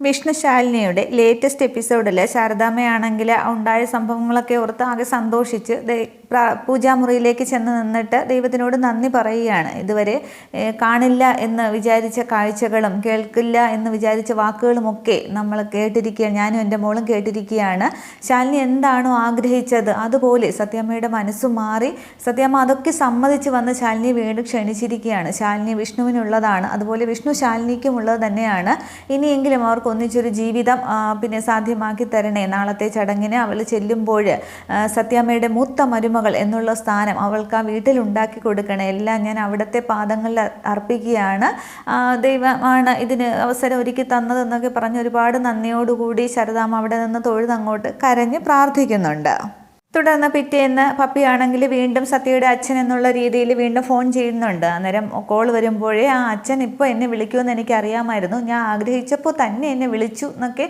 വിഷ്ണുശാലിനിയുടെ latest എപ്പിസോഡിൽ ശാരദാമ്മയാണെങ്കിൽ ഉണ്ടായ സംഭവങ്ങളൊക്കെ ഓർത്ത് ആകെ സന്തോഷിച്ച് പൂജാമുറിയിലേക്ക് ചെന്ന് നിന്നിട്ട് ദൈവത്തിനോട് നന്ദി പറയുകയാണ്. ഇതുവരെ കാണില്ല എന്ന് വിചാരിച്ച കാഴ്ചകളും കേൾക്കില്ല എന്ന് വിചാരിച്ച വാക്കുകളുമൊക്കെ നമ്മൾ കേട്ടിരിക്കുകയാണ്. ഞാനും എന്റെ മോളും കേട്ടിരിക്കുകയാണ്. ശാലിനി എന്താണോ ആഗ്രഹിച്ചത് അതുപോലെ സത്യമ്മയുടെ മനസ്സ് മാറി സത്യമ്മ അതൊക്കെ സമ്മതിച്ച് വന്ന് ശാലിനി വീണ്ടും ക്ഷണിച്ചിരിക്കുകയാണ്. ശാലിനി വിഷ്ണുവിനുള്ളതാണ്. അതുപോലെ വിഷ്ണു ശാലിനിക്കും ഉള്ളത് തന്നെയാണ്. ഇനിയെങ്കിലും അവർക്ക് ഒന്നിച്ചൊരു ജീവിതം പിന്നെ സാധ്യമാക്കി തരണേ. നാളത്തെ ചടങ്ങിന് അവൾ ചെല്ലുമ്പോൾ സത്യാമ്മയുടെ മൂത്ത മരുമകൾ എന്നുള്ള സ്ഥാനം അവൾക്ക് ആ വീട്ടിൽ ഉണ്ടാക്കി കൊടുക്കണേ. എല്ലാം ഞാൻ അവിടുത്തെ പാദങ്ങളിൽ അർപ്പിക്കുകയാണ്. ദൈവമാണ് ഇതിന് അവസരം ഒരുക്കി തന്നതെന്നൊക്കെ പറഞ്ഞ് ഒരുപാട് നന്ദിയോടുകൂടി ശരദാമ്മ അവിടെ നിന്ന് തൊഴുതങ്ങോട്ട് കരഞ്ഞ് പ്രാർത്ഥിക്കുന്നുണ്ട്. തുടർന്ന് പിറ്റേന്ന് പപ്പിയാണെങ്കിൽ വീണ്ടും സത്യയുടെ അച്ഛൻ എന്നുള്ള രീതിയിൽ വീണ്ടും ഫോൺ ചെയ്യുന്നുണ്ട്. അന്നേരം കോൾ വരുമ്പോഴേ ആ അച്ഛൻ ഇപ്പോൾ എന്നെ വിളിക്കുമെന്ന് എനിക്കറിയാമായിരുന്നു. ഞാൻ ആഗ്രഹിച്ചപ്പോൾ തന്നെ എന്നെ വിളിച്ചു എന്നൊക്കെ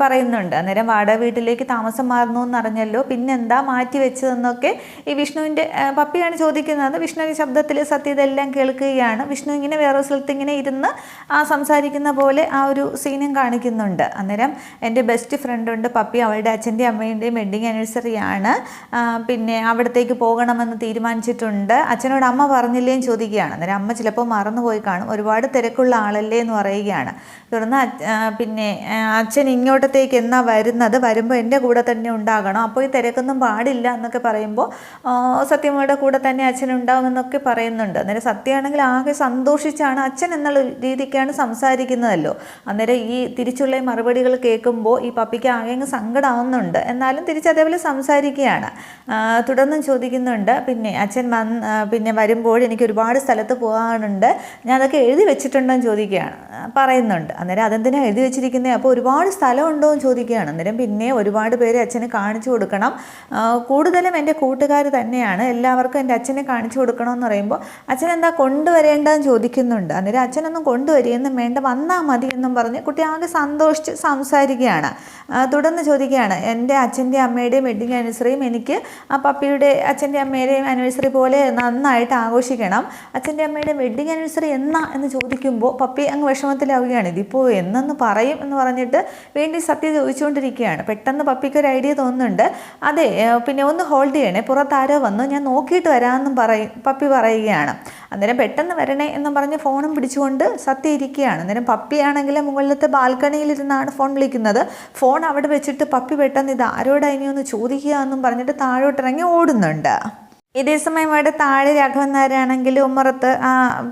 പറയുന്നുണ്ട്. അന്നേരം വാടക വീട്ടിലേക്ക് താമസം മാറുന്നു എന്നറിഞ്ഞല്ലോ. പിന്നെന്താ മാറ്റി വെച്ചതെന്നൊക്കെ ഈ വിഷ്ണുവിന്റെ പപ്പിയാണ് ചോദിക്കുന്നത്. വിഷ്ണുവിന്റെ ശബ്ദത്തിൽ സത്യ ഇതെല്ലാം കേൾക്കുകയാണ്. വിഷ്ണു ഇങ്ങനെ വേറെ സ്ഥലത്ത് ഇങ്ങനെ ഇരുന്ന് ആ സംസാരിക്കുന്ന പോലെ ആ ഒരു സീനും കാണിക്കുന്നുണ്ട്. അന്നേരം എന്റെ ബെസ്റ്റ് ഫ്രണ്ട് ഉണ്ട് പപ്പി. അവളുടെ അച്ഛന്റെയും അമ്മേന്റെയും വെഡ്ഡിങ് ആനിവേഴ്സറി പിന്നെ അവിടത്തേക്ക് പോകണമെന്ന് തീരുമാനിച്ചിട്ടുണ്ട്. അച്ഛനോട് അമ്മ പറഞ്ഞില്ലേന്ന് ചോദിക്കുകയാണ്. അന്നേരം അമ്മ ചിലപ്പോൾ മറന്നുപോയി കാണും. ഒരുപാട് തിരക്കുള്ള ആളല്ലേ എന്ന് പറയുകയാണ്. തുടർന്ന് പിന്നെ അച്ഛൻ ഇങ്ങോട്ടത്തേക്ക് എന്നാ വരുന്നത്? വരുമ്പോൾ എന്റെ കൂടെ തന്നെ ഉണ്ടാകണം. അപ്പോൾ ഈ തിരക്കൊന്നും പാടില്ല എന്നൊക്കെ പറയുമ്പോൾ സത്യമ്മയുടെ കൂടെ തന്നെ അച്ഛൻ ഉണ്ടാവുമെന്നൊക്കെ പറയുന്നുണ്ട്. അന്നേരം സത്യമാണെങ്കിൽ ആകെ സന്തോഷിച്ചാണ് അച്ഛൻ എന്നുള്ള രീതിക്കാണ് സംസാരിക്കുന്നതല്ലോ. അന്നേരം ഈ തിരിച്ചുള്ള മറുപടികൾ കേൾക്കുമ്പോൾ ഈ പപ്പിക്ക് ആകെ സങ്കടമാവുന്നുണ്ട് എന്നാലും തിരിച്ച് അതേപോലെ സംസാരിക്കുകയാണ് ആ, തുടർന്നും ചോദിക്കുന്നുണ്ട് പിന്നെ അച്ഛൻ വന്ന് പിന്നെ വരുമ്പോൾ എനിക്ക് ഒരുപാട് സ്ഥലത്ത് പോകാനുണ്ട് ഞാൻ അതൊക്കെ എഴുതി വെച്ചിട്ടുണ്ടോ? എന്ന് ചോദിക്കുകയാണ്. പറയുന്നുണ്ട്. അന്നേരം അതെന്തിനാണ് എഴുതി വെച്ചിരിക്കുന്നത് അപ്പോൾ ഒരുപാട് സ്ഥലമുണ്ടോ? എന്ന് ചോദിക്കുകയാണ്. അന്നേരം പിന്നെ ഒരുപാട് പേര് അച്ഛന് കാണിച്ചു കൊടുക്കണം. കൂടുതലും എന്റെ കൂട്ടുകാർ തന്നെയാണ്. എല്ലാവർക്കും എന്റെ അച്ഛനെ കാണിച്ചു കൊടുക്കണമെന്ന് പറയുമ്പോൾ അച്ഛൻ എന്താ കൊണ്ടുവരേണ്ടതെന്ന് ചോദിക്കുന്നുണ്ട്. അന്നേരം അച്ഛനൊന്നും കൊണ്ടുവരികയെന്നും വേണ്ട വന്നാൽ മതി എന്നും പറഞ്ഞ് കുട്ടി ആകെ സന്തോഷിച്ച് സംസാരിക്കുകയാണ്. തുടർന്ന് ചോദിക്കുകയാണ് എന്റെ അച്ഛന്റെ അമ്മയുടെയും വെഡിങ് ആനിവേഴ്സറിയും എനിക്ക് ആ പപ്പിയുടെ അച്ഛന്റെ അമ്മയുടെയും ആനിവേഴ്സറി പോലെ നന്നായിട്ട് ആഘോഷിക്കണം. അച്ഛന്റെ അമ്മയുടെ വെഡിങ് ആനിവേഴ്സറി എന്നാ? എന്ന് ചോദിക്കുമ്പോൾ പപ്പി അങ്ങ് വിഷമത്തിലാവുകയാണ് ഇതിപ്പോൾ എന്നെന്ന് പറയും? എന്ന് പറഞ്ഞിട്ട് വേണ്ടി സത്യം ചോദിച്ചുകൊണ്ടിരിക്കുകയാണ്. പെട്ടെന്ന് പപ്പിക്ക് ഒരു ഐഡിയ തോന്നുന്നുണ്ട്. അതെ പിന്നെ ഒന്ന് ഹോൾഡ് ചെയ്യണേ പുറത്താരോ വന്നു ഞാൻ നോക്കിയിട്ട് വരാമെന്നും പറയും പപ്പി പറയുകയാണ്. അന്നേരം പെട്ടെന്ന് വരണേ എന്നും പറഞ്ഞ് ഫോണും പിടിച്ചുകൊണ്ട് സത്യ ഇരിക്കുകയാണ് അന്നേരം പപ്പിയാണെങ്കിൽ മുകളിലത്തെ ബാൽക്കണിയിലിരുന്നാണ് ഫോൺ വിളിക്കുന്നത്. ഫോൺ അവിടെ വെച്ചിട്ട് പപ്പി പെട്ടെന്ന് ഇത് ആരോടാ ഒന്ന് ചോദിക്കുക എന്നും പറഞ്ഞിട്ട് താഴോട്ടിറങ്ങി ഓടുന്നുണ്ട്. ഇതേ സമയം അവിടെ താഴെ രാഘവൻ നായരാണെങ്കിൽ ഉമ്മറത്ത്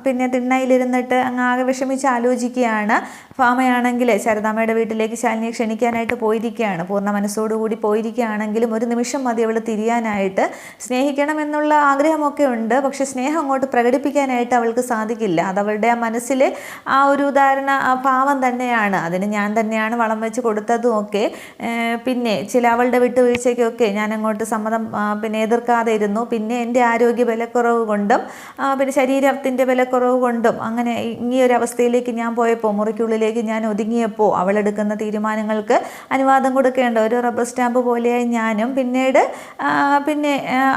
പിന്നെ തിണ്ണയിലിരുന്നിട്ട് അങ്ങ് ആകെ വിഷമിച്ച് ആലോചിക്കുകയാണ്. ഫാമയാണെങ്കിൽ ശാരദാമ്മയുടെ വീട്ടിലേക്ക് ശാലിനിയെ ക്ഷണിക്കാനായിട്ട് പോയിരിക്കുകയാണ്. പൂർണ മനസ്സോടുകൂടി പോയിരിക്കുകയാണെങ്കിലും ഒരു നിമിഷം മതി അവൾ തിരിയാനായിട്ട്. സ്നേഹിക്കണം എന്നുള്ള ആഗ്രഹമൊക്കെ ഉണ്ട്. പക്ഷെ സ്നേഹം അങ്ങോട്ട് പ്രകടിപ്പിക്കാനായിട്ട് അവൾക്ക് സാധിക്കില്ല. അത് അവളുടെ ആ മനസ്സിലെ ആ ഒരു ഉദാഹരണ ഭാവം തന്നെയാണ്. അതിന് ഞാൻ തന്നെയാണ് വളം വെച്ച് കൊടുത്തതും ഒക്കെ. പിന്നെ ചില അവളുടെ വിട്ടുവീഴ്ചയ്ക്കൊക്കെ ഞാൻ അങ്ങോട്ട് സമ്മതം പിന്നെ എതിർക്കാതെ ഇരുന്നു. പിന്നെ എന്റെ ആരോഗ്യ ബലക്കുറവ് കൊണ്ടും പിന്നെ ശരീരത്തിന്റെ ബലക്കുറവ് കൊണ്ടും അങ്ങനെ ഈ ഒരു അവസ്ഥയിലേക്ക് ഞാൻ പോയപ്പോൾ മുറിക്കുള്ളിലേക്ക് ഞാൻ ഒതുങ്ങിയപ്പോൾ അവളെടുക്കുന്ന തീരുമാനങ്ങൾക്ക് അനുവാദം കൊടുക്കേണ്ട ഒരു റബ്ബർ സ്റ്റാമ്പ് പോലെയായി ഞാനും. പിന്നീട് പിന്നെ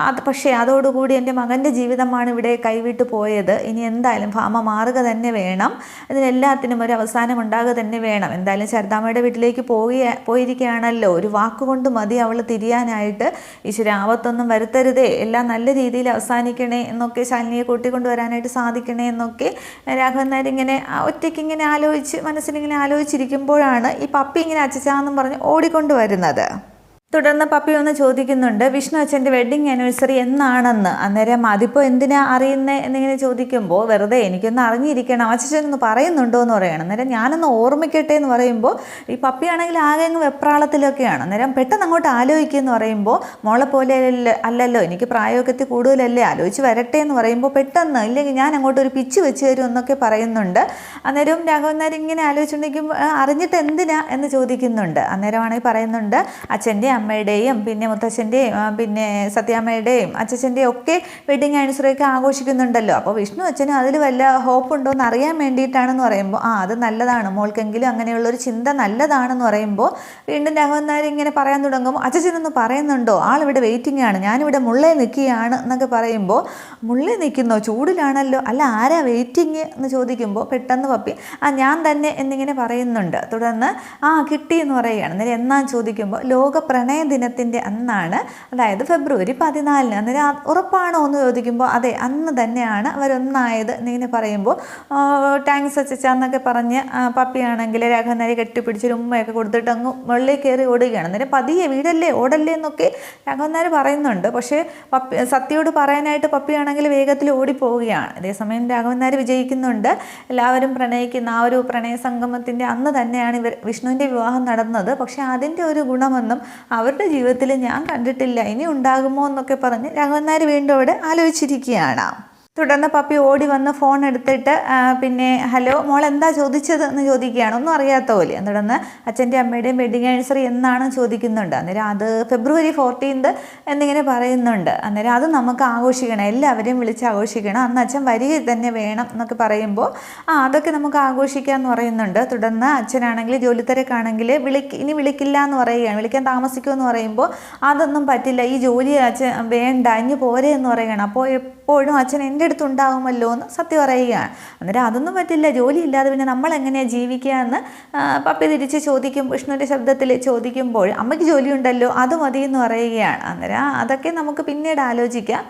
അത് പക്ഷേ അതോടുകൂടി എന്റെ മകന്റെ ജീവിതമാണ് ഇവിടെ കൈവിട്ട് പോയത്. ഇനി എന്തായാലും ഭാമ മാറുക തന്നെ വേണം. ഇതിനെല്ലാത്തിനും ഒരു അവസാനം ഉണ്ടാകുക തന്നെ വേണം. എന്തായാലും ശരദാമ്മയുടെ വീട്ടിലേക്ക് പോയി പോയിരിക്കുകയാണല്ലോ. ഒരു വാക്കുകൊണ്ട് മതി അവൾ തിരിയാനായിട്ട്. ഈശ്വര ആപത്തൊന്നും വരുത്തരുതേ. എല്ലാം നല്ല രീതിയിൽ അവസാനിക്കണേ എന്നൊക്കെ ശാലിനിയെ കൂട്ടിക്കൊണ്ടുവരാനായിട്ട് സാധിക്കണേ എന്നൊക്കെ രാഘവൻ നായർ ഇങ്ങനെ ഒറ്റയ്ക്ക് ഇങ്ങനെ ആലോചിച്ച് മനസ്സിലിങ്ങനെ ആലോചിച്ചിരിക്കുമ്പോഴാണ് ഈ പപ്പി ഇങ്ങനെ അച്ചച്ചാന്നും പറഞ്ഞ് ഓടിക്കൊണ്ട് വരുന്നത് തുടർന്ന് പപ്പി ഒന്ന് ചോദിക്കുന്നുണ്ട് വിഷ്ണു അച്ഛന്റെ വെഡ്ഡിങ് ആനിവേഴ്സറി എന്നാണെന്ന്? അന്നേരം അതിപ്പോൾ എന്തിനാ അറിയുന്നത് എന്നിങ്ങനെ ചോദിക്കുമ്പോൾ വെറുതെ എനിക്കൊന്ന് അറിഞ്ഞിരിക്കണം അച്ഛൻ ഒന്ന് പറയുന്നുണ്ടോ എന്ന് പറയണം. അന്നേരം ഞാനൊന്ന് ഓർമ്മിക്കട്ടെ എന്ന് പറയുമ്പോൾ ഈ പപ്പിയാണെങ്കിൽ ആകെ അങ്ങ് വെപ്രാളത്തിലൊക്കെയാണ്. അന്നേരം പെട്ടെന്ന് അങ്ങോട്ട് ആലോചിക്കുക എന്ന് പറയുമ്പോൾ മോളെ പോലെ അല്ലല്ലോ എനിക്ക് പ്രായോഗത്തിൽ കൂടുതലല്ലേ ആലോചിച്ച് വരട്ടെ എന്ന് പറയുമ്പോൾ പെട്ടെന്ന് ഇല്ലെങ്കിൽ ഞാൻ അങ്ങോട്ട് ഒരു പിച്ച് വെച്ച് തരും എന്നൊക്കെ പറയുന്നുണ്ട്. അന്നേരം രാഘവൻ നായർ ഇങ്ങനെ ആലോചിച്ചിട്ടുണ്ടെങ്കിൽ അറിഞ്ഞിട്ട് എന്തിനാ? എന്ന് ചോദിക്കുന്നുണ്ട്. അന്നേരമാണെങ്കിൽ പറയുന്നുണ്ട് അച്ഛന്റെ അമ്മയുടെയും പിന്നെ മുത്തച്ഛന്റെയും പിന്നെ സത്യാമ്മയുടെയും അച്ഛച്ചന്റെയും ഒക്കെ വെഡിങ് ആനിവേഴ്സറി ഒക്കെ ആഘോഷിക്കുന്നുണ്ടല്ലോ. അപ്പോൾ വിഷ്ണു അച്ഛന് അതിൽ വല്ല ഹോപ്പ് ഉണ്ടോ എന്ന് അറിയാൻ വേണ്ടിയിട്ടാണെന്ന് പറയുമ്പോൾ ആ അത് നല്ലതാണ്. മോൾക്കെങ്കിലും അങ്ങനെയുള്ളൊരു ചിന്ത നല്ലതാണെന്ന് പറയുമ്പോൾ വീണ്ടും രാഘവൻ ഇങ്ങനെ പറയാൻ തുടങ്ങുമ്പോൾ അച്ഛനൊന്ന് പറയുന്നുണ്ടോ? ആളിവിടെ വെയിറ്റിംഗ് ആണ്. ഞാനിവിടെ മുള്ളേ നിൽക്കുകയാണ് എന്നൊക്കെ പറയുമ്പോൾ മുള്ളേ നിൽക്കുന്നോ ചൂടിലാണല്ലോ. അല്ല ആരാ വെയിറ്റിംഗ് എന്ന് ചോദിക്കുമ്പോൾ പെട്ടെന്ന് പപ്പി ആ ഞാൻ തന്നെ എന്നിങ്ങനെ പറയുന്നുണ്ട്. തുടർന്ന് ആ കിട്ടി എന്ന് പറയുകയാണ്. അന്നേരം എന്നാ ചോദിക്കുമ്പോൾ ലോക പ്രണയ ദിനത്തിന്റെ അന്നാണ് അതായത് ഫെബ്രുവരി പതിനാലിന്. അന്നേരം ഉറപ്പാണോ എന്ന് ചോദിക്കുമ്പോൾ അതെ അന്ന് തന്നെയാണ് അവരൊന്നായത് എന്നിങ്ങനെ പറയുമ്പോൾ ടാങ്ക്സ് അച്ചച്ച എന്നൊക്കെ പറഞ്ഞ് പപ്പിയാണെങ്കിൽ രാഘവനാരി കെട്ടിപ്പിടിച്ചൊരു ഉമ്മയൊക്കെ കൊടുത്തിട്ട് അങ്ങ് വെള്ളി കയറി ഓടുകയാണ്. അന്നേരം പതിയെ വീടല്ലേ ഓടല്ലേ എന്നൊക്കെ രാഘവനാർ പറയുന്നുണ്ട്. പക്ഷേ പപ്പി സത്യയോട് പറയാനായിട്ട് പപ്പിയാണെങ്കിൽ വേഗത്തിൽ ഓടിപ്പോവുകയാണ്. അതേസമയം രാഘവനാർ വിജയിക്കുന്നുണ്ട്. എല്ലാവരും പ്രണയിക്കുന്ന ആ ഒരു പ്രണയ സംഗമത്തിന്റെ അന്ന് തന്നെയാണ് ഇവർ വിഷ്ണുവിന്റെ വിവാഹം നടന്നത്. പക്ഷേ അതിന്റെ ഒരു ഗുണമൊന്നും അവരുടെ ജീവിതത്തിൽ ഞാൻ കണ്ടിട്ടില്ല. ഇനി ഉണ്ടാകുമോ എന്നൊക്കെ പറഞ്ഞ് രാഘവൻ നായർ വീണ്ടും അവിടെ ആലോചിച്ചിരിക്കുകയാണ്. തുടർന്ന് പപ്പി ഓടി വന്ന് ഫോൺ എടുത്തിട്ട് പിന്നെ ഹലോ മോൾ എന്താ ചോദിച്ചത്? എന്ന് ചോദിക്കുകയാണ്. ഒന്നും അറിയാത്ത പോലെ. തുടർന്ന് അച്ഛന്റെ അമ്മയുടെയും വെഡിങ് ആനിവേഴ്സറി എന്നാണ് ചോദിക്കുന്നുണ്ട്. അന്നേരം അത് ഫെബ്രുവരി ഫോർട്ടീൻത് എന്നിങ്ങനെ പറയുന്നുണ്ട്. അന്നേരം അത് നമുക്ക് ആഘോഷിക്കണം. എല്ലാവരെയും വിളിച്ച് ആഘോഷിക്കണം. അന്ന് അച്ഛൻ വരിക തന്നെ വേണം എന്നൊക്കെ പറയുമ്പോൾ ആ അതൊക്കെ നമുക്ക് ആഘോഷിക്കാം എന്ന് പറയുന്നുണ്ട്. തുടർന്ന് അച്ഛനാണെങ്കിൽ ജോലിത്തിരക്കാണെങ്കിൽ വിളിക്ക് ഇനി വിളിക്കില്ല എന്ന് പറയുകയാണ്. വിളിക്കാൻ താമസിക്കുമെന്ന് പറയുമ്പോൾ അതൊന്നും പറ്റില്ല. ഈ ജോലി അച്ഛൻ വേണ്ട. ഇനി പോരെ എന്ന് പറയുകയാണ്. അപ്പോൾ എപ്പോഴും അച്ഛൻ എന്റെ ഉണ്ടാവുമല്ലോ എന്ന് സത്യം പറയുകയാണ്. അന്നേരം അതൊന്നും പറ്റില്ല. ജോലിയില്ലാതെ പിന്നെ നമ്മൾ എങ്ങനെയാണ് ജീവിക്കുക എന്ന് പപ്പി തിരിച്ച് ചോദിക്കും വിഷ്ണുവിന്റെ ശബ്ദത്തിൽ ചോദിക്കുമ്പോൾ അമ്മയ്ക്ക് ജോലിയുണ്ടല്ലോ അത് മതി എന്ന് പറയുകയാണ്. അന്നേരം അതൊക്കെ നമുക്ക് പിന്നീട് ആലോചിക്കാം.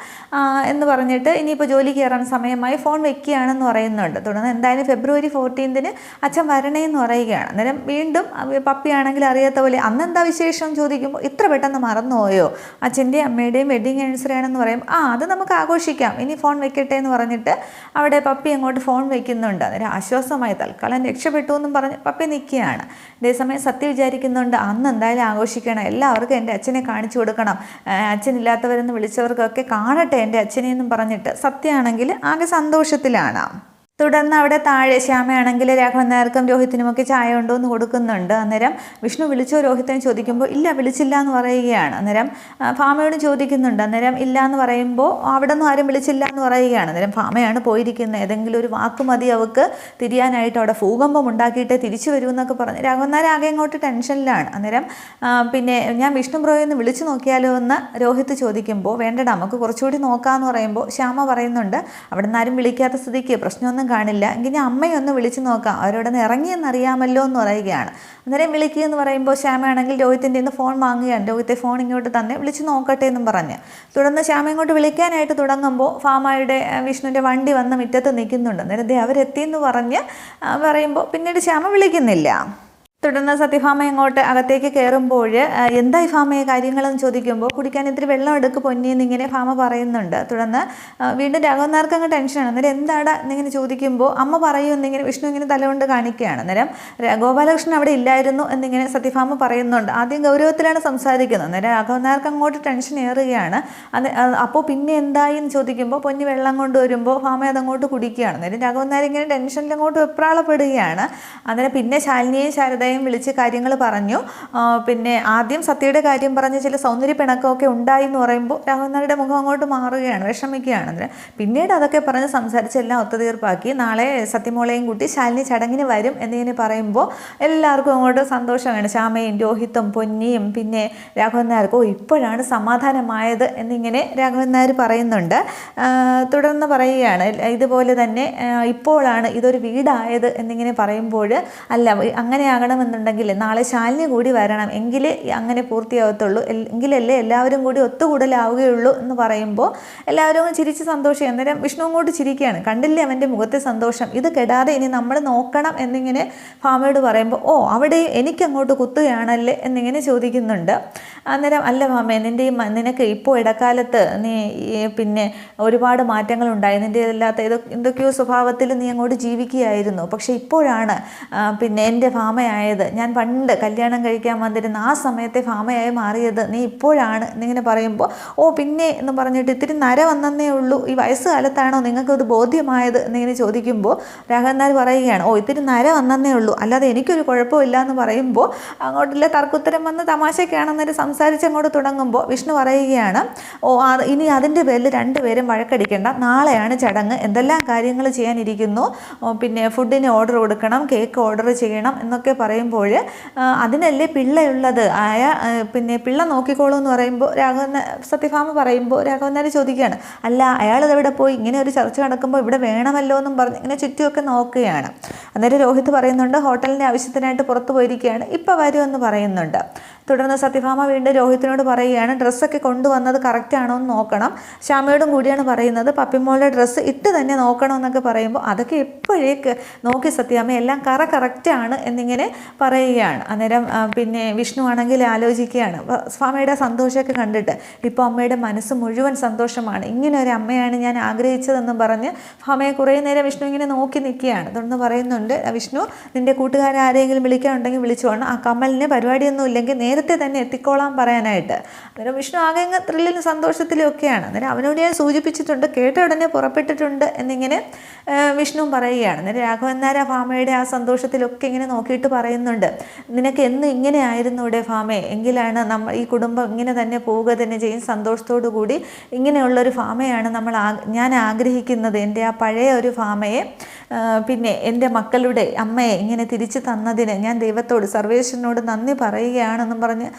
എന്ന് പറഞ്ഞിട്ട് ഇനിയിപ്പോൾ ജോലി കയറാൻ സമയമായി ഫോൺ വെക്കുകയാണെന്ന് പറയുന്നുണ്ട്. തുടർന്ന് എന്തായാലും ഫെബ്രുവരി ഫോർട്ടീൻതിന് അച്ഛൻ വരണേ എന്ന് പറയുകയാണ്. അന്നേരം വീണ്ടും പപ്പിയാണെങ്കിൽ അറിയാത്ത പോലെ അന്നെന്താ വിശേഷം? ചോദിക്കുമ്പോൾ ഇത്ര പെട്ടെന്ന് മറന്നുപോയോ? അച്ഛന്റെയും അമ്മയുടെയും വെഡിങ് ആനിവേഴ്സറി ആണെന്ന് പറയും ആ അത് നമുക്ക് ആഘോഷിക്കാം. ഇനി ഫോൺ വെക്കട്ടെ എന്ന് പറഞ്ഞിട്ട് അവിടെ പപ്പി അങ്ങോട്ട് ഫോൺ വയ്ക്കുന്നുണ്ട് അന്നേരം ആശ്വാസമായി തൽക്കാലം രക്ഷപ്പെട്ടു എന്നും പറഞ്ഞ് പപ്പി നിൽക്കുകയാണ്. അതേസമയം സത്യം വിചാരിക്കുന്നുണ്ട് അന്ന് എന്തായാലും ആഘോഷിക്കണം. എല്ലാവർക്കും എന്റെ അച്ഛനെ കാണിച്ചു കൊടുക്കണം. അച്ഛനില്ലാത്തവരെന്ന് വിളിച്ചവർക്കൊക്കെ കാണട്ടെ എന്റെ അച്ഛനെ എന്നും പറഞ്ഞിട്ട് സത്യമാണെങ്കിൽ ആകെ സന്തോഷത്തിലാണ്. തുടർന്ന് അവിടെ താഴെ ശ്യാമയാണെങ്കിൽ രാഘവൻ നായർക്കും രോഹിത്തിനുമൊക്കെ ചായ ഉണ്ടോ എന്ന് കൊടുക്കുന്നുണ്ട്. അന്നേരം വിഷ്ണു വിളിച്ചോ രോഹിത്തിനെ ചോദിക്കുമ്പോൾ ഇല്ല വിളിച്ചില്ല എന്ന് പറയുകയാണ്. അന്നേരം ഫാമയോട് ചോദിക്കുന്നുണ്ട്. അന്നേരം ഇല്ല എന്ന് പറയുമ്പോൾ അവിടെ നിന്ന് ആരും വിളിച്ചില്ല എന്ന് പറയുകയാണ്. അന്നേരം ഭാമയാണ് പോയിരിക്കുന്നത്. ഏതെങ്കിലും ഒരു വാക്ക് മതി അവൾക്ക് തിരിയാനായിട്ട് അവിടെ ഭൂകമ്പം ഉണ്ടാക്കിയിട്ട് തിരിച്ചു വരൂ എന്നൊക്കെ പറഞ്ഞ്. രാഘവൻ നായർ ആകെ ഇങ്ങോട്ട് ടെൻഷനിലാണ്. അന്നേരം പിന്നെ ഞാൻ വിഷ്ണു ബ്രോയെ ഒന്ന് വിളിച്ചു നോക്കിയാലോ എന്ന് രോഹിത്ത് ചോദിക്കുമ്പോൾ വേണ്ടടാ നമുക്ക് കുറച്ചുകൂടി നോക്കാമെന്ന് പറയുമ്പോൾ ശ്യാമ പറയുന്നുണ്ട്. അവിടെ നിന്ന് ആരും വിളിക്കാത്ത സ്ഥിതിക്ക് പ്രശ്നമൊന്നും കാണില്ല. എങ്കിൽ ഞാൻ അമ്മയെ ഒന്ന് വിളിച്ചു നോക്കാം. അവരോട് ഒന്ന് ഇറങ്ങിയെന്ന് അറിയാമല്ലോ എന്ന് പറയുകയാണ്. അന്നേരം വിളിക്കുക എന്ന് പറയുമ്പോൾ ശ്യാമയാണെങ്കിൽ രോഹിത്തിന്റെ നിന്ന് ഫോൺ വാങ്ങുകയാണ്. രോഹിത്തെ ഫോൺ ഇങ്ങോട്ട് തന്നെ വിളിച്ചു നോക്കട്ടെ എന്നും പറഞ്ഞ്. തുടർന്ന് ശ്യാമ ഇങ്ങോട്ട് വിളിക്കാനായിട്ട് തുടങ്ങുമ്പോൾ ഫാമായുടെ വിഷ്ണുവിന്റെ വണ്ടി വന്ന് മുറ്റത്ത് നിൽക്കുന്നുണ്ട്. അന്നേരം അവരെത്തിയെന്ന് പറഞ്ഞ് പറയുമ്പോൾ പിന്നീട് ശ്യാമ വിളിക്കുന്നില്ല. തുടർന്ന് സത്യഭാമ ഇങ്ങോട്ട് അകത്തേക്ക് കയറുമ്പോൾ എന്തായി ഭാമയെ കാര്യങ്ങളെന്ന് ചോദിക്കുമ്പോൾ കുടിക്കാൻ ഇത്തിരി വെള്ളം എടുക്ക് പൊന്നി എന്നിങ്ങനെ ഫാമ പറയുന്നുണ്ട്. തുടർന്ന് വീണ്ടും രാഘവനാർക്ക് അങ്ങ് ടെൻഷനാണ് അന്നേരം എന്താടാ എന്നിങ്ങനെ ചോദിക്കുമ്പോൾ അമ്മ പറയൂ എന്നിങ്ങനെ വിഷ്ണു ഇങ്ങനെ തലകൊണ്ട് കാണിക്കുകയാണ്. അന്നേരം ഗോപാലകൃഷ്ണൻ അവിടെ ഇല്ലായിരുന്നു എന്നിങ്ങനെ സത്യഭാമ പറയുന്നുണ്ട്. ആദ്യം ഗൗരവത്തിലാണ് സംസാരിക്കുന്നത്. അന്നേരം രാഘവനാർക്ക് അങ്ങോട്ട് ടെൻഷൻ ഏറുകയാണ്. അത് അപ്പോൾ പിന്നെ എന്തായി എന്ന് ചോദിക്കുമ്പോൾ പൊന്നി വെള്ളം കൊണ്ട് കൊണ്ടുവരുമ്പോൾ ഭാമ അതങ്ങോട്ട് കുടിക്കുകയാണ്. അന്നേരം രാഘവനാർ ഇങ്ങനെ ടെൻഷനിൽ അങ്ങോട്ട് വെപ്രാളപ്പെടുകയാണ്. അന്നേരം പിന്നെ ശാലിനിയും ശാരദയും വിളിച്ച് കാര്യങ്ങൾ പറഞ്ഞു. പിന്നെ ആദ്യം സത്യയുടെ കാര്യം പറഞ്ഞ് ചില സൗന്ദര്യ പിണക്കമൊക്കെ ഉണ്ടായി എന്ന് പറയുമ്പോൾ രാഹുൽനാരുടെ മുഖം അങ്ങോട്ട് മാറുകയാണ് വിഷമിക്കുകയാണ് അതിന്. പിന്നീട് അതൊക്കെ പറഞ്ഞ് സംസാരിച്ച് എല്ലാം ഒത്തുതീർപ്പാക്കി. നാളെ സത്യമോളെയും കൂട്ടി ശാലിനി ചടങ്ങിന് വരും എന്നിങ്ങനെ പറയുമ്പോൾ എല്ലാവർക്കും അങ്ങോട്ട് സന്തോഷമാണ്. ശ്യാമയും രോഹിത്തും പൊന്നിയും പിന്നെ രാഘവൻ ഇപ്പോഴാണ് സമാധാനമായത് എന്നിങ്ങനെ രാഘവൻ നായർ പറയുന്നുണ്ട്. തുടർന്ന് പറയുകയാണ് ഇതുപോലെ തന്നെ ഇപ്പോഴാണ് ഇതൊരു വീടായത് എന്നിങ്ങനെ പറയുമ്പോൾ അല്ല അങ്ങനെയാകണമെന്നുണ്ടെങ്കിൽ നാളെ ശാലിനി കൂടി വരണം. എങ്കിലേ അങ്ങനെ പൂർത്തിയാവത്തുള്ളൂ. എങ്കിലല്ലേ എല്ലാവരും കൂടി ഒത്തുകൂടലാവുകയുള്ളൂ എന്ന് പറയുമ്പോൾ എല്ലാവരും ചിരിച്ച് സന്തോഷം. അന്നേരം വിഷ്ണു അങ്ങോട്ട് ചിരിക്കുകയാണ്. കണ്ടില്ലേ അവന്റെ മുഖത്തെ സന്തോഷം? ഇത് കെടാതെ ഇനി നമ്മൾ നോക്കണം എന്നിങ്ങനെ ഭാമയോട് പറയുമ്പോൾ ഓ അവിടെ എനിക്കങ്ങോട്ട് കുത്തുകയാണല്ലേ? എന്നിങ്ങനെ ചോദിക്കുന്നുണ്ട്. അന്നേരം അല്ല മാമേ നിന്റെ ഈ നിനക്ക് ഇപ്പോൾ ഇടക്കാലത്ത് നീ പിന്നെ ഒരുപാട് മാറ്റങ്ങളുണ്ടായി. നിന്റെ അല്ലാത്ത ഏതോ എന്തൊക്കെയോ സ്വഭാവത്തിൽ നീ അങ്ങോട്ട് ജീവിക്കുകയായിരുന്നു. പക്ഷേ ഇപ്പോഴാണ് പിന്നെ എന്റെ ഭാമയായത്. ഞാൻ പണ്ട് കല്യാണം കഴിക്കാൻ വന്നിരുന്ന ആ സമയത്തെ ഭാമയായി മാറിയത്. നീ ഇപ്പോഴാണ് എന്നിങ്ങനെ പറയുമ്പോൾ ഓ പിന്നെ എന്ന് പറഞ്ഞിട്ട് ഇത്തിരി നര വന്നേ ഉള്ളൂ. ഈ വയസ്സുകാലത്താണോ നിങ്ങൾക്കത് ബോധ്യമായത് എന്നിങ്ങനെ ചോദിക്കുമ്പോൾ രാഘവന്മാർ പറയുകയാണ് ഓ ഇത്തിരി നര വന്നേ ഉള്ളൂ. അല്ലാതെ എനിക്കൊരു കുഴപ്പമില്ല എന്ന് പറയുമ്പോൾ അങ്ങോട്ടുള്ള തർക്കുത്തരം വന്ന് തമാശയ്ക്കാണെന്നൊരു സംശയം സംസാരിച്ചങ്ങോട്ട് തുടങ്ങുമ്പോൾ വിഷ്ണു പറയുകയാണ് ഓ ഇനി അതിന്റെ പേരിൽ രണ്ടുപേരും വഴക്കടിക്കേണ്ട. നാളെയാണ് ചടങ്ങ്. എന്തെല്ലാം കാര്യങ്ങൾ ചെയ്യാനിരിക്കുന്നു? പിന്നെ ഫുഡിന് ഓർഡർ കൊടുക്കണം കേക്ക് ഓർഡർ ചെയ്യണം എന്നൊക്കെ പറയുമ്പോൾ അതിനല്ലേ പിള്ളയുള്ളത്? ആയ പിന്നെ പിള്ള നോക്കിക്കോളൂ എന്ന് പറയുമ്പോൾ രാഘവൻ സത്യഭാമ പറയുമ്പോൾ രാഘവൻ ചോദിക്കുകയാണ് അല്ല അയാൾ ഇതെവിടെ പോയി? ഇങ്ങനെ ഒരു ചർച്ച നടക്കുമ്പോൾ ഇവിടെ വേണമല്ലോ എന്നും പറഞ്ഞ് ഇങ്ങനെ ചുറ്റുമൊക്കെ നോക്കുകയാണ്. അന്നേരം രോഹിത് പറയുന്നുണ്ട് ഹോട്ടലിന്റെ ആവശ്യത്തിനായിട്ട് പുറത്തു പോയിരിക്കുകയാണ്. ഇപ്പോൾ വരുമെന്ന് പറയുന്നുണ്ട്. തുടർന്ന് സത്യഭാമ വീണ്ടും രോഹിത്തിനോട് പറയുകയാണ് ഡ്രസ്സൊക്കെ കൊണ്ടുവന്നത് കറക്റ്റ് ആണോ എന്ന് നോക്കണം. ശ്യാമയോടും കൂടിയാണ് പറയുന്നത് പപ്പിമോളുടെ ഡ്രസ്സ് ഇട്ട് തന്നെ നോക്കണം എന്നൊക്കെ പറയുമ്പോൾ അതൊക്കെ എപ്പോഴേ നോക്കി സത്യാമ്മ എല്ലാം കറ കറക്റ്റാണ് എന്നിങ്ങനെ പറയുകയാണ്. അന്നേരം പിന്നെ വിഷ്ണു ആണെങ്കിൽ ആലോചിക്കുകയാണ്. സ്വാമിയുടെ സന്തോഷമൊക്കെ കണ്ടിട്ട് ഇപ്പോൾ അമ്മയുടെ മനസ്സ് മുഴുവൻ സന്തോഷമാണ്. ഇങ്ങനെ ഒരു അമ്മയാണ് ഞാൻ ആഗ്രഹിച്ചതെന്നും പറഞ്ഞ് ഭാമയെ കുറേ നേരം വിഷ്ണു ഇങ്ങനെ നോക്കി നിൽക്കുകയാണ്. തുടർന്ന് പറയുന്നുണ്ട് വിഷ്ണു നിന്റെ കൂട്ടുകാരെ ആരെങ്കിലും വിളിക്കാനുണ്ടെങ്കിൽ വിളിച്ചോണം ആ കമലിന് പരിപാടിയൊന്നും ഇല്ലെങ്കിൽ നേരത്തെ തന്നെ എത്തിക്കോളാൻ പറയാനായിട്ട്. അന്നേരം വിഷ്ണു ആകെ അങ്ങ് ത്രില്ലിലും സന്തോഷത്തിലും ഒക്കെയാണ്. അന്നേരം അവനോട് ഞാൻ സൂചിപ്പിച്ചിട്ടുണ്ട് കേട്ട ഉടനെ പുറപ്പെട്ടിട്ടുണ്ട് എന്നിങ്ങനെ വിഷ്ണു പറയുകയാണ്. അന്നേരം രാഘവൻ നായർ ആ ഫാമയുടെ ആ സന്തോഷത്തിലൊക്കെ ഇങ്ങനെ നോക്കിയിട്ട് പറയുന്നുണ്ട്. നിനക്ക് എന്ന് ഇങ്ങനെ ഇവിടെ ഫാമേ എങ്കിലാണ് നമ്മൾ ഈ കുടുംബം ഇങ്ങനെ തന്നെ പോവുക തന്നെ ചെയ്യും. സന്തോഷത്തോടു കൂടി ഇങ്ങനെയുള്ളൊരു ഫാമയാണ് നമ്മൾ ഞാൻ ആഗ്രഹിക്കുന്നത്. എന്റെ ആ പഴയ ഒരു ഫാമയെ പിന്നെ എന്റെ മക്കളുടെ അമ്മയെ ഇങ്ങനെ തിരിച്ചു തന്നതിന് ഞാൻ ദൈവത്തോട് സർവേശ്വരനോട് നന്ദി പറയുകയാണെന്നും പറഞ്ഞ്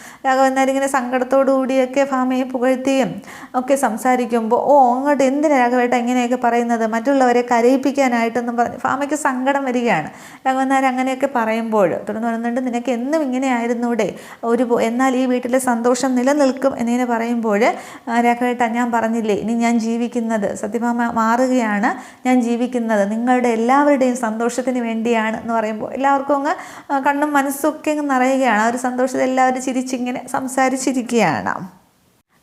ഇങ്ങനെ സങ്കടത്തോടുകൂടിയൊക്കെ ഭാമയെ പുകഴ്ത്തിയും ഒക്കെ സംസാരിക്കുമ്പോൾ ഓ അങ്ങോട്ട് എന്തിനാ രാഘവേട്ട ഇങ്ങനെയൊക്കെ പറയുന്നത്? മറ്റുള്ളവരെ കരയിപ്പിക്കാനായിട്ടെന്നും പറഞ്ഞ് ഭാമയ്ക്ക് സങ്കടം വരികയാണ്. രാഘവൻ നായർ അങ്ങനെയൊക്കെ പറയുമ്പോൾ തുടർന്ന് പറയുന്നുണ്ട് നിനക്ക് എന്നും ഇങ്ങനെ ആയിരുന്നൂടെ? ഒരു എന്നാൽ ഈ വീട്ടിലെ സന്തോഷം നിലനിൽക്കും എന്നിങ്ങനെ പറയുമ്പോൾ രാഘവേട്ട ഞാൻ പറഞ്ഞില്ലേ ഇനി ഞാൻ ജീവിക്കുന്നത് സത്യഭാമ മാറുകയാണ് ഞാൻ ജീവിക്കുന്നത് നിങ്ങളുടെ എല്ലാവരുടെയും സന്തോഷത്തിന് വേണ്ടിയാണ് എന്ന് പറയുമ്പോൾ എല്ലാവർക്കും അങ്ങ് കണ്ണും മനസ്സൊക്കെ അങ്ങ് നിറയുകയാണ്. ആ ഒരു സന്തോഷത്തിൽ എല്ലാവരും ചിരിച്ചിങ്ങനെ സംസാരിച്ചിരിക്കുകയാണ്.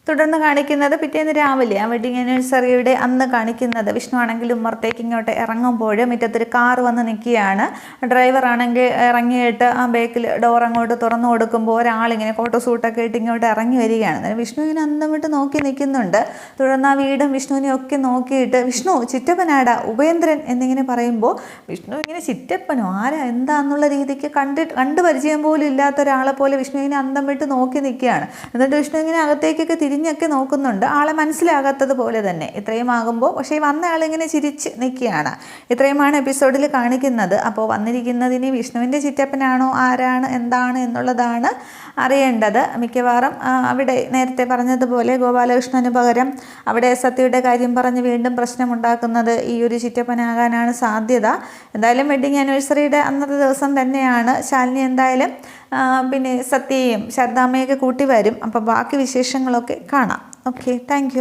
തുടർന്ന് കാണിക്കുന്നത് പിറ്റേന്ന് രാവിലെ ആ വെഡിങ് ആനിവേഴ്സറിയുടെ അന്ന് കാണിക്കുന്നത്. വിഷ്ണു ആണെങ്കിലും ഉമ്മറത്തേക്ക് ഇങ്ങോട്ട് ഇറങ്ങുമ്പോൾ മുറ്റത്തൊരു കാർ വന്ന് നിൽക്കുകയാണ്. ഡ്രൈവർ ആണെങ്കിൽ ഇറങ്ങിയിട്ട് ആ ബേക്കിൽ ഡോർ അങ്ങോട്ട് തുറന്നു കൊടുക്കുമ്പോൾ ഒരാളിങ്ങനെ ഫോട്ടോ സൂട്ടൊക്കെ ഇട്ട് ഇങ്ങോട്ട് ഇറങ്ങി വരികയാണ്. അന്നേരം വിഷ്ണു ഇങ്ങനെ അന്തം വിട്ട് നോക്കി നിൽക്കുന്നുണ്ട്. തുടർന്ന് ആ വീടും വിഷ്ണുവിനെ ഒക്കെ നോക്കിയിട്ട് വിഷ്ണു ചിറ്റപ്പനാട? ഉപേന്ദ്രൻ? എന്നിങ്ങനെ പറയുമ്പോൾ വിഷ്ണു ഇങ്ങനെ ചിറ്റപ്പനോ? ആരാ? എന്താന്നുള്ള രീതിക്ക് കണ്ടിട്ട് കണ്ടു പരിചയം പോലും ഇല്ലാത്ത ഒരാളെ പോലെ വിഷ്ണു ഇങ്ങനെ അന്തം വിട്ട് നോക്കി നിൽക്കുകയാണ്. എന്നിട്ട് വിഷ്ണു ഇങ്ങനെ അകത്തേക്കൊക്കെ തിരിഞ്ഞൊക്കെ നോക്കുന്നുണ്ട്. ആളെ മനസ്സിലാകാത്തത് പോലെ തന്നെ. ഇത്രയും ആകുമ്പോൾ പക്ഷേ വന്ന ആളിങ്ങനെ ചിരിച്ച് നിൽക്കുകയാണ്. ഇത്രയുമാണ് എപ്പിസോഡിൽ കാണിക്കുന്നത്. അപ്പോൾ വന്നിരിക്കുന്നതിന് വിഷ്ണുവിന്റെ ചിറ്റപ്പനാണോ? ആരാണ്? എന്താണ്? എന്നുള്ളതാണ് അറിയേണ്ടത്. മിക്കവാറും അവിടെ നേരത്തെ പറഞ്ഞതുപോലെ ഗോപാലകൃഷ്ണന് പകരം അവിടെ സത്യയുടെ കാര്യം പറഞ്ഞ് വീണ്ടും പ്രശ്നമുണ്ടാക്കുന്നത് ഈ ഒരു ചിറ്റപ്പനാകാനാണ് സാധ്യത. എന്തായാലും വെഡിങ് ആനിവേഴ്സറിയുടെ അന്നത്തെ ദിവസം തന്നെയാണ്. ശാലിനി എന്തായാലും പിന്നെ സത്യയും ശാരദാമ്മയൊക്കെ കൂട്ടി വരും അപ്പോൾ ബാക്കി വിശേഷങ്ങളൊക്കെ കാണാം. Okay thank